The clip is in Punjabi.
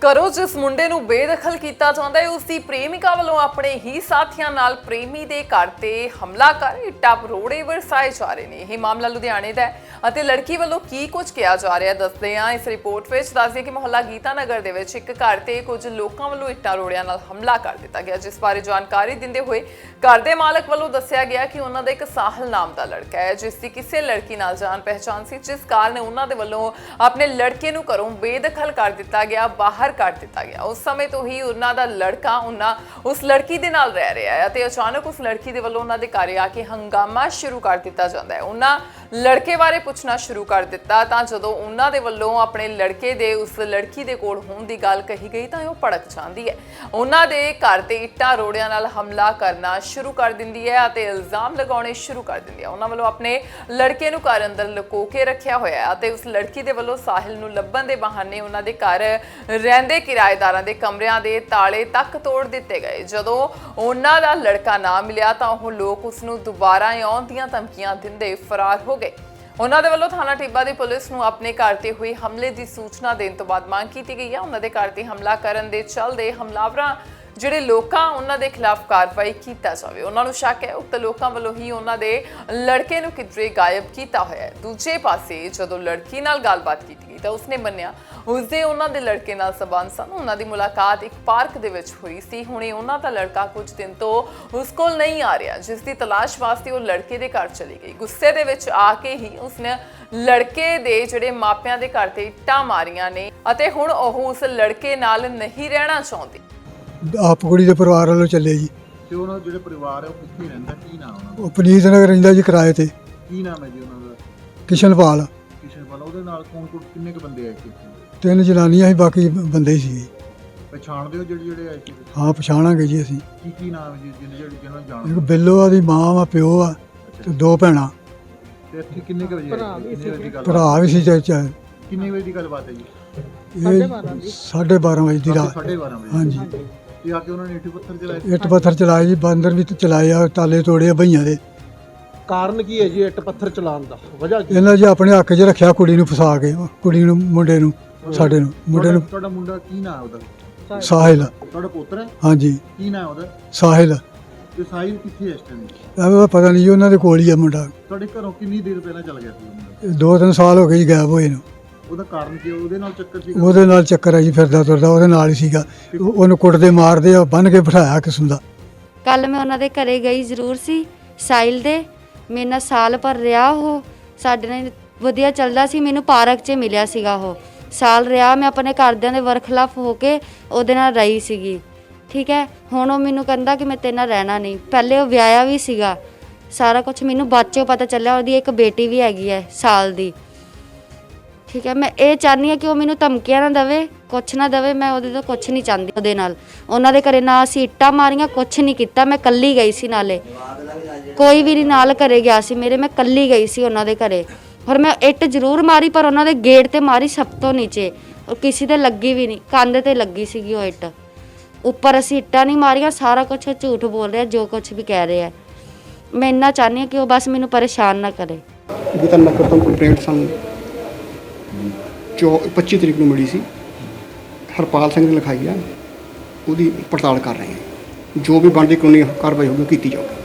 ਕਰੋ ਜਿਸ ਮੁੰਡੇ ਨੂੰ ਬੇਦਖਲ ਕੀਤਾ ਜਾਂਦਾ ਹੈ, ਉਸ ਦੀ ਪ੍ਰੇਮਿਕਾ ਵੱਲੋਂ ਆਪਣੇ ਹੀ ਸਾਥੀਆਂ ਨਾਲ ਪ੍ਰੇਮੀ ਦੇ ਘਰ ਤੇ ਹਮਲਾ ਕਰ ਇੱਟਾਂ ਰੋੜੇ ਵਰਸਾਏ ਜਾ ਰਹੇ ਨੇ। ਇਹ ਮਾਮਲਾ ਲੁਧਿਆਣੇ ਦਾ ਹੈ ਅਤੇ ਲੜਕੀ ਵੱਲੋਂ ਕੀ ਕੁਝ ਕਿਹਾ ਜਾ ਰਿਹਾ ਦੱਸਦੇ ਹਾਂ। ਇਸ ਰਿਪੋਰਟ ਵਿੱਚ ਦੱਸਦੇ ਕਿ ਮੁਹੱਲਾ ਗੀਤਾ ਨਗਰ ਦੇ ਵਿੱਚ ਇੱਕ ਘਰ ਤੇ ਕੁਝ ਲੋਕਾਂ ਵੱਲੋਂ ਇੱਟਾਂ ਰੋੜਿਆਂ ਨਾਲ ਹਮਲਾ ਕਰ ਦਿੱਤਾ ਗਿਆ, ਜਿਸ ਬਾਰੇ ਜਾਣਕਾਰੀ ਦਿੰਦੇ ਹੋਏ ਘਰ ਦੇ ਮਾਲਕ ਵੱਲੋਂ ਦੱਸਿਆ ਗਿਆ ਕਿ ਉਹਨਾਂ ਦਾ ਇੱਕ ਸਾਹਿਲ ਨਾਮ ਦਾ ਲੜਕਾ ਹੈ, ਜਿਸ ਦੀ ਕਿਸੇ ਲੜਕੀ ਨਾਲ ਜਾਣ ਪਹਿਚਾਣ ਸੀ, ਜਿਸ ਕਾਰਨ ਉਹਨਾਂ ਦੇ ਵੱਲੋਂ ਆਪਣੇ ਲੜਕੇ ਨੂੰ ਘਰੋਂ ਬੇਦਖਲ ਕਰ ਦਿੱਤਾ ਗਿਆ। ਬਾਹਰ ਕੱਢ ਦਿੱਤਾ ਗਿਆ। ਉਸ ਸਮੇਂ ਤੋਂ ਹੀ ਉਹਨਾਂ ਦਾ ਲੜਕਾ, ਉਹਨਾਂ ਉਸ ਲੜਕੀ ਦੇ ਨਾਲ ਰਹਿ ਰਿਹਾ ਹੈ ਅਤੇ ਅਚਾਨਕ ਉਸ ਲੜਕੀ ਦੇ ਵੱਲੋਂ ਉਹਨਾਂ ਦੇ ਘਰ ਆ ਕੇ ਹੰਗਾਮਾ ਸ਼ੁਰੂ ਕਰ ਦਿੱਤਾ ਜਾਂਦਾ ਹੈ। ਉਹਨਾਂ ਲੜਕੇ ਬਾਰੇ ਪੁੱਛਣਾ ਸ਼ੁਰੂ ਕਰ ਦਿੱਤਾ। ਤਾਂ ਜਦੋਂ ਉਹਨਾਂ ਦੇ ਵੱਲੋਂ ਆਪਣੇ ਲੜਕੇ ਦੇ, ਉਸ ਲੜਕੀ ਦੇ ਕੋਲ ਹੋਣ ਦੀ ਗੱਲ ਕਹੀ ਗਈ, ਤਾਂ ਉਹ ਭੜਕ ਜਾਂਦੀ ਹੈ। ਉਹਨਾਂ ਦੇ ਘਰ ਤੇ ਇੱਟਾਂ ਰੋੜਿਆਂ ਨਾਲ ਹਮਲਾ ਕਰਨਾ ਸ਼ੁਰੂ ਕਰ ਦਿੰਦੀ ਹੈ ਅਤੇ ਇਲਜ਼ਾਮ ਲਗਾਉਣੇ ਸ਼ੁਰੂ ਕਰ ਦਿੰਦੀ ਹੈ। ਉਹਨਾਂ ਵੱਲੋਂ ਆਪਣੇ ਲੜਕੇ ਨੂੰ ਘਰ ਅੰਦਰ ਲੁਕੋ ਕੇ ਰੱਖਿਆ ਹੋਇਆ ਹੈ ਅਤੇ ਉਸ ਲੜਕੀ ਦੇ ਵੱਲੋਂ ਸਾਹਿਲ ਨੂੰ ਲੱਭਣ ਦੇ ਬਹਾਨੇ ਉਹਨਾਂ ਦੇ ਘਰ ਰਹਿੰਦੇ ਕਿਰਾਏਦਾਰਾਂ ਦੇ ਕਮਰਿਆਂ ਦੇ ਤਾਲੇ ਤੱਕ ਤੋੜ ਦਿੱਤੇ ਗਏ। ਜਦੋਂ ਉਹਨਾਂ ਦਾ ਲੜਕਾ ਨਾ ਮਿਲਿਆ, ਤਾਂ ਉਹ ਲੋਕ ਉਸ ਨੂੰ ਦੁਬਾਰਾ ਆਉਣ ਦੀਆਂ ਧਮਕੀਆਂ ਦਿੰਦੇ ਫਰਾਰ ਹੋ ਗਏ ਉਹਨਾਂ ਦੇ ਵੱਲੋਂ ਥਾਣਾ ਟਿੱਬਾ ਦੀ ਪੁਲਿਸ ਨੂੰ ਆਪਣੇ ਘਰ ਤੇ ਹੋਈ ਹਮਲੇ ਦੀ ਸੂਚਨਾ ਦੇਣ ਤੋਂ ਬਾਅਦ ਮੰਗ ਕੀਤੀ ਗਈ ਹੈ। ਉਹਨਾਂ ਦੇ ਘਰ ਤੇ ਹਮਲਾ ਕਰਨ ਦੇ ਚੱਲਦੇ ਹਮਲਾਵਰਾਂ ਜਿਹੜੇ ਲੋਕਾਂ ਉਹਨਾਂ ਦੇ ਖਿਲਾਫ ਕਾਰਵਾਈ ਕੀਤਾ ਜਾਵੇ। ਉਹਨਾਂ ਨੂੰ ਸ਼ੱਕ ਹੈ, ਉਕਤ ਲੋਕਾਂ ਵੱਲੋਂ ਹੀ ਉਹਨਾਂ ਦੇ ਲੜਕੇ ਨੂੰ ਕਿਧਰੇ ਗਾਇਬ ਕੀਤਾ ਹੋਇਆ ਹੈ। ਦੂਜੇ ਪਾਸੇ ਜਦੋਂ ਲੜਕੀ ਨਾਲ ਗੱਲਬਾਤ ਕੀਤੀ ਗਈ ਤਾਂ ਉਸਨੇ ਮੰਨਿਆ, ਉਸਦੇ ਉਹਨਾਂ ਦੇ ਲੜਕੇ ਨਾਲ ਸਬੰਧ ਸਨ। ਉਹਨਾਂ ਦੀ ਮੁਲਾਕਾਤ ਇੱਕ ਪਾਰਕ ਦੇ ਵਿੱਚ ਹੋਈ ਸੀ। ਹੁਣੇ ਉਹਨਾਂ ਦਾ ਲੜਕਾ ਕੁਝ ਦਿਨ ਤੋਂ ਉਸ ਕੋਲ ਨਹੀਂ ਆ ਰਿਹਾ, ਜਿਸ ਦੀ ਤਲਾਸ਼ ਵਾਸਤੇ ਉਹ ਲੜਕੇ ਦੇ ਘਰ ਚਲੀ ਗਈ। ਗੁੱਸੇ ਦੇ ਵਿੱਚ ਆ ਕੇ ਹੀ ਉਸਨੇ ਲੜਕੇ ਦੇ ਜਿਹੜੇ ਮਾਪਿਆਂ ਦੇ ਘਰ ਤੇ ਇੱਟਾਂ ਮਾਰੀਆਂ ਨੇ ਅਤੇ ਹੁਣ ਉਹ ਉਸ ਲੜਕੇ ਨਾਲ ਨਹੀਂ ਰਹਿਣਾ ਚਾਹੁੰਦੀ। ਆਪ ਕੁੜੀ ਦੇ ਪਰਿਵਾਰ ਵੱਲੋਂ ਚੱਲੇ ਜੀ। ਤੇ ਉਹਨਾਂ ਦਾ ਜਿਹੜੇ ਪਰਿਵਾਰ ਹੈ ਉਹ ਕਿੱਥੇ ਰਹਿੰਦਾ? ਕੀ ਨਾਮ ਉਹਨਾਂ ਦਾ? ਉਹ ਪਨੀਤ ਨਗਰ ਰਹਿੰਦਾ ਜੀ ਕਿਰਾਏ ਤੇ। ਕੀ ਨਾਮ ਹੈ ਜੀ ਉਹਨਾਂ ਦਾ? ਕਿਸ਼ਨਪਾਲ। ਕਿਸ਼ਨਪਾਲ ਉਹਦੇ ਨਾਲ ਕੌਣ ਕੌਣ ਕਿੰਨੇ ਕੁ ਬੰਦੇ ਆਏ ਸੀ ਇੱਥੇ? ਤਿੰਨ ਜਨਾਨੀਆਂ ਸੀ ਬਾਕੀ ਬੰਦੇ ਹੀ ਸੀ ਪਛਾਣਦੇ ਹੋ ਜਿਹੜੇ ਜਿਹੜੇ ਆਏ ਸੀ? ਹਾਂ ਪਛਾਣਾਂਗੇ ਜੀ ਅਸੀਂ। ਕੀ ਕੀ ਨਾਮ ਹੈ ਜੀ ਜਿਹਨੇ ਜਿਹੜੇ ਜਿਹਨਾਂ ਨੂੰ ਇੱਕ ਜਾਣਦੇ ਬਿੱਲੋ ਆ ਦੀ ਮਾਂ ਵਾ ਪਿਓ ਆ ਤੇ ਦੋ ਭੈਣਾਂ। ਤੇ ਇੱਥੇ ਕਿੰਨੇ ਕੁ ਵਜੇ ਆਏ ਸੀ? ਕਿੰਨੇ ਵਜੇ ਦੀ ਗੱਲ ਭਰਾ ਵੀ ਸੀ ਤੇ ਚ- ਕਿੰਨੇ ਵਜੇ ਦੀ ਗੱਲਬਾਤ ਹੈ ਜੀ? ਇਹ 12:30 ਵਜੇ ਦੀ ਰਾਤ 12:30 ਵਜੇ। ਹਾਂਜੀ। ਤੇ ਆ ਕੇ ਉਹਨਾਂ ਨੇ ਇੱਟ ਪੱਥਰ ਚਲਾਏ? ਇੱਟ ਪੱਥਰ ਚਲਾਏ ਜੀ ਬਾਂਦਰ ਵੀ ਤੇ ਚਲਾਏ ਆ ਤਾਲੇ ਤੋੜੇ ਆ ਭਈਆਂ ਦੇ। ਕਾਰਨ ਕੀ ਹੈ ਜੀ ਇੱਟ ਪੱਥਰ ਚਲਾਉਣ ਦਾ? ਵਜ੍ਹਾ ਕੀ ਇਹਨਾਂ ਜੀ ਆਪਣੇ ਹੱਕ 'ਚ ਰੱਖਿਆ ਕੁੜੀ ਨੂੰ ਫਸਾ ਕੇ ਕੁੜੀ ਨੂੰ ਮੁੰਡੇ ਨੂੰ ਸਾਡੇ ਨੂੰ ਮੁੰਡੇ ਨੂੰ। ਤੁਹਾਡਾ- ਮੁੰਡਾ ਕੀ ਨਾਮ ਹੈ ਉਹਦਾ? ਸਾਹਿਲ। ਤੁਹਾਡਾ ਪੁੱਤਰ ਹੈ? ਹਾਂਜੀ। ਕੀ ਨਾਮ ਹੈ ਉਹਦਾ? ਸਾਹਿਲ। ਤੇ ਸਾਹਿਲ ਕਿੱਥੇ ਹੈ ਇਸ ਟਾਈਮ ਪਤਾ ਨਹੀਂ ਜੀ ਉਹਨਾਂ ਦੇ ਕੋਲ ਹੀ ਆ ਮੁੰਡਾ। ਤੁਹਾਡੇ ਘਰੋਂ ਕਿੰਨੀ ਦੇਰ ਪਹਿਲਾਂ ਚਲ ਗਿਆ ਸੀ ਉਹ ਮੁੰਡਾ? ਦੋ ਤਿੰਨ ਸਾਲ ਹੋ ਗਏ ਜੀ ਗਾਇਬ ਹੋਏ ਨੂੰ। ਉਹਦਾ ਕਾਰਨ ਕੀ ਹੈ? ਉਹਦੇ ਨਾਲ ਚੱਕਰ ਸੀ ਉਹਦੇ ਨਾਲ ਚੱਕਰ ਆ ਜੀ ਫਿਰਦਾ ਤੁਰਦਾ ਉਹਦੇ ਨਾਲ ਹੀ ਸੀਗਾ। ਉਹ- ਉਹਨੂੰ ਕੁੱਟਦੇ ਮਾਰਦੇ ਆ ਬੰਨ ਕੇ ਬਿਠਾਇਆ ਕਿਸਮ ਦਾ। ਕੱਲ ਮੈਂ ਉਹਨਾਂ ਦੇ ਘਰੇ ਗਈ ਜ਼ਰੂਰ ਸੀ ਸਾਇਲ ਦੇ। ਮੇਰੇ ਨਾਲ ਸਾਲ ਭਰ ਰਿਹਾ ਉਹ। ਸਾਡੇ ਨਾਲ ਵਧੀਆ ਚੱਲਦਾ ਸੀ ਮੈਨੂੰ ਪਾਰਕ 'ਚ ਮਿਲਿਆ ਸੀਗਾ ਉਹ। ਸਾਲ ਰਿਹਾ ਮੈਂ ਆਪਣੇ ਘਰਦਿਆਂ ਦੇ ਵਰਖਲਾਫ ਹੋ ਕੇ ਉਹਦੇ ਨਾਲ ਰਹੀ ਸੀਗੀ। ਠੀਕ ਹੈ? ਹੁਣ ਉਹ ਮੈਨੂੰ ਕਹਿੰਦਾ ਕਿ ਮੈਂ ਤੇਰੇ ਨਾਲ ਰਹਿਣਾ ਨਹੀਂ। ਪਹਿਲੇ ਉਹ ਵਿਆਹਿਆ ਵੀ ਸੀਗਾ। ਸਾਰਾ ਕੁਝ ਮੈਨੂੰ ਬਾਅਦ 'ਚੋਂ ਪਤਾ ਚੱਲਿਆ ਉਹਦੀ ਇੱਕ ਬੇਟੀ ਵੀ ਹੈਗੀ ਹੈ ਸਾਲ ਦੀ। ਠੀਕ ਹੈ, ਮੈਂ ਇਹ ਚਾਹਨੀ ਹਾਂ ਕਿ ਉਹ ਮੈਨੂੰ ਧਮਕੀਆਂ ਨਾ ਦੇਵੇ, ਕੁਛ ਨਾ ਦੇਵੇ, ਮੈਂ ਉਹਦੇ ਤੋਂ ਕੁਛ ਨਹੀਂ ਚਾਹੁੰਦੀ ਉਹਦੇ ਨਾਲ। ਉਹਨਾਂ ਦੇ ਘਰੇ ਨਾ ਅਸੀਂ ਇੱਟਾਂ ਮਾਰੀਆਂ, ਕੁਛ ਨਹੀਂ ਕੀਤਾ, ਮੈਂ ਕੱਲੀ ਗਈ ਸੀ ਨਾਲੇ। ਕੋਈ ਵੀ ਨਹੀਂ ਨਾਲ ਘਰੇ ਗਿਆ ਸੀ ਮੇਰੇ, ਮੈਂ ਕੱਲੀ ਗਈ ਸੀ ਉਹਨਾਂ ਦੇ ਘਰੇ। ਪਰ ਮੈਂ ਇੱਟ ਜ਼ਰੂਰ ਮਾਰੀ, ਪਰ ਉਹਨਾਂ ਦੇ ਗੇਟ ਤੇ ਮਾਰੀ ਸਭ ਤੋਂ ਨੀਚੇ। ਔਰ ਕਿਸੇ ਤੇ ਲੱਗੀ ਵੀ ਨਹੀਂ, ਕੰਧ ਤੇ ਲੱਗੀ ਸੀਗੀ ਉਹ ਇੱਟ। ਉੱਪਰ ਅਸੀਂ ਇੱਟਾਂ ਨਹੀਂ ਮਾਰੀਆਂ, ਸਾਰਾ ਕੁਝ ਝੂਠ ਬੋਲ ਰਿਹਾ, ਜੋ ਕੁਝ ਵੀ ਕਹਿ ਰਿਹਾ। ਮੈਂ ਇੰਨਾ ਚਾਹਨੀ ਹਾਂ ਕਿ ਉਹ ਬਸ ਮੈਨੂੰ ਪਰੇਸ਼ਾਨ ਨਾ ਕਰੇ। ਗੀਤਾ ਨਗਰ ਤੋਂ ਕੰਪਲੇਂਟ ਸਾਨੂੰ ਚੌ 25 ਤਰੀਕ ਨੂੰ ਮਿਲੀ ਸੀ। ਹਰਪਾਲ ਸਿੰਘ ਨੇ ਲਿਖਾਈ ਆ, ਉਹਦੀ ਪੜਤਾਲ ਕਰ ਰਹੇ ਹਾਂ ਜੋ ਵੀ ਬਣਦੀ ਕਾਨੂੰਨੀ ਕਾਰਵਾਈ ਹੋਊਗੀ ਉਹ ਕੀਤੀ ਜਾਊਗੀ।